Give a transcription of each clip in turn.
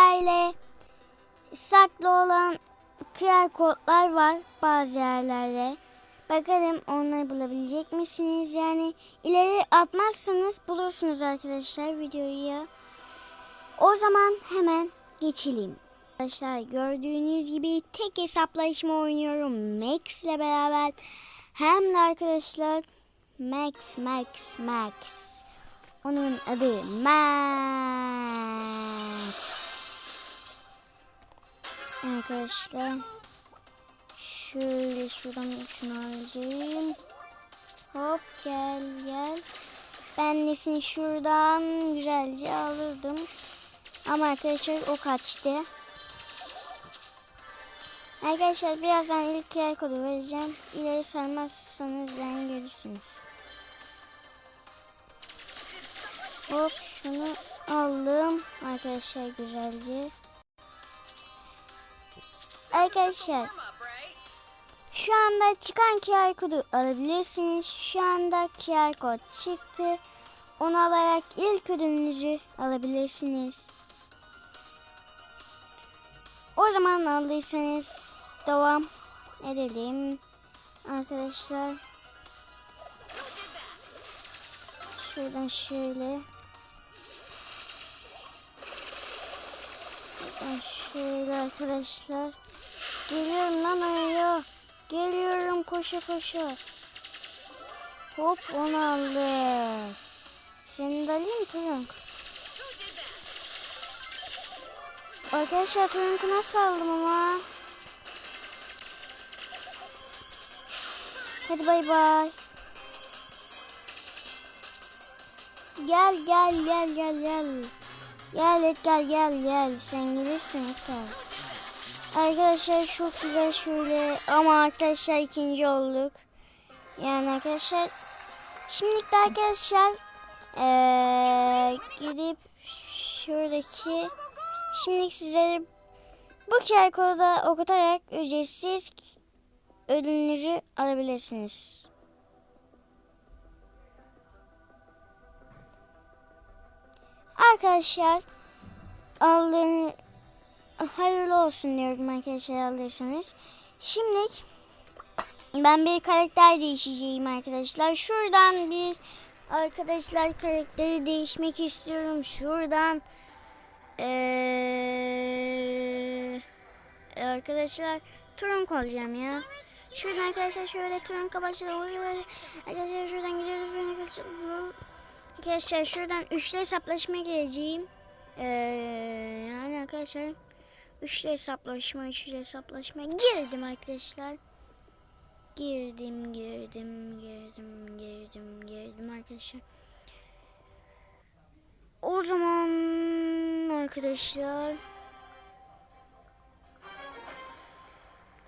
Böyle saklı olan QR kodlar var bazı yerlerde. Bakalım onları bulabilecek misiniz? Yani ileri atmazsanız bulursunuz arkadaşlar videoyu. O zaman hemen geçelim. Arkadaşlar gördüğünüz gibi tek hesaplaşma oynuyorum Max ile beraber. Hem de arkadaşlar Max Max Max. Onun adı Max. Arkadaşlar şöyle şuradan şunu alacağım. Hop gel gel. Ben nesini şuradan güzelce alırdım. Ama arkadaşlar o kaçtı. Arkadaşlar birazdan ilk yer kodu vereceğim. İleri sarmazsanız yani görürsünüz. Hop şunu aldım. Arkadaşlar güzelce. Arkadaşlar şu anda çıkan QR kodu alabilirsiniz. Şu anda QR kod çıktı. Onu alarak ilk ürününüzü alabilirsiniz. O zaman aldıysanız devam edelim. Arkadaşlar. Şuradan şöyle. Şuradan şöyle arkadaşlar. Geliyorum lan oraya. Geliyorum koşa koşa. Hop onu aldık. Seni de alayım Turunk. Arkadaşlar Turunk'u nasıl aldım ama? Hadi bay bay. Gel gel gel gel gel. Gel Edgar gel gel. Sen gelirsin Edgar. Arkadaşlar çok güzel şöyle ama arkadaşlar ikinci olduk. Yani arkadaşlar şimdilik de arkadaşlar ee, gidip şuradaki şimdilik size bu QR kodu okutarak ücretsiz ödülünüzü alabilirsiniz. Arkadaşlar aldığını hayırlı olsun diyorum arkadaşlar alırsanız. Şimdilik ben bir karakter değişeceğim arkadaşlar. Şuradan bir arkadaşlar karakteri değişmek istiyorum. Şuradan ee, arkadaşlar Trunk olacağım ya. Şuradan arkadaşlar şöyle Trunk'a başlayalım. Arkadaşlar şuradan gidiyoruz. Arkadaşlar şuradan üçlü hesaplaşma geleceğim. Ee, yani arkadaşlar üçlü hesaplaşma, üçlü hesaplaşma girdim arkadaşlar. Girdim, girdim, girdim, girdim, girdim arkadaşlar. O zaman arkadaşlar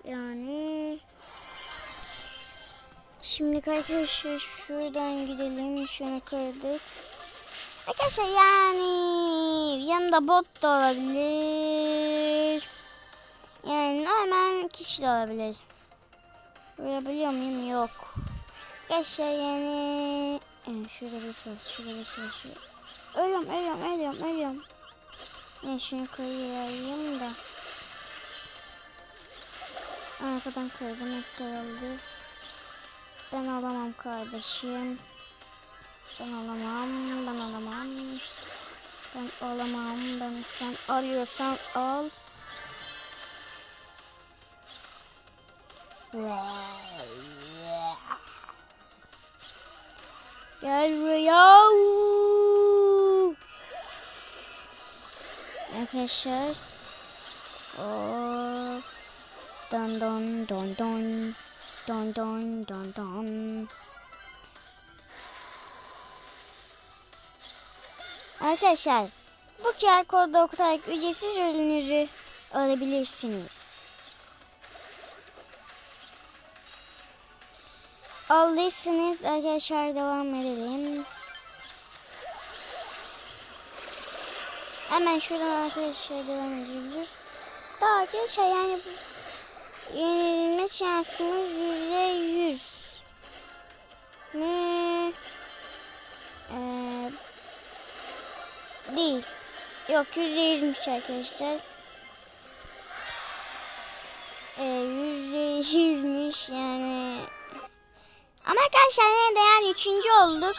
yani şimdi arkadaşlar şuradan gidelim. Şunu kırdık. Arkadaşlar yani yanında bot da olabilir. Yani normal kişi de olabilir. Vurabiliyor muyum? Yok. Arkadaşlar yani... Evet, şurada bir var. Şurada bir var. Şurada. Ölüyorum, ölüyorum, ölüyorum, ölüyorum. Ne şunu koyayım da. Arkadan kırdım, hep oldu. Ben alamam kardeşim. Ben alamam, ben alamam. Ben alamam, ben sen arıyorsan al. Gel buraya. Arkadaşlar. Oh. Don don don don. Don don don don. Arkadaşlar bu QR kodu okutarak ücretsiz ürününüzü alabilirsiniz. Aldıysanız arkadaşlar devam edelim. Hemen şuradan arkadaşlar devam ediyoruz. Daha arkadaşlar yani yenilme şansımız yüzde yüz. Ne? Ee, değil. Yok yüzde yüzmüş arkadaşlar. Ee, yüzde yüzmüş yani. Ama arkadaşlar yine de yani üçüncü olduk.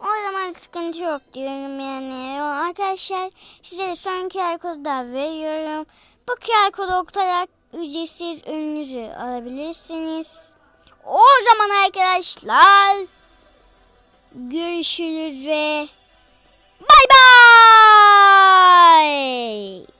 O zaman sıkıntı yok diyorum yani. Arkadaşlar size son QR kodu da veriyorum. Bu QR kodu okutarak ücretsiz ürününüzü alabilirsiniz. O zaman arkadaşlar görüşürüz ve bay bay. Bye.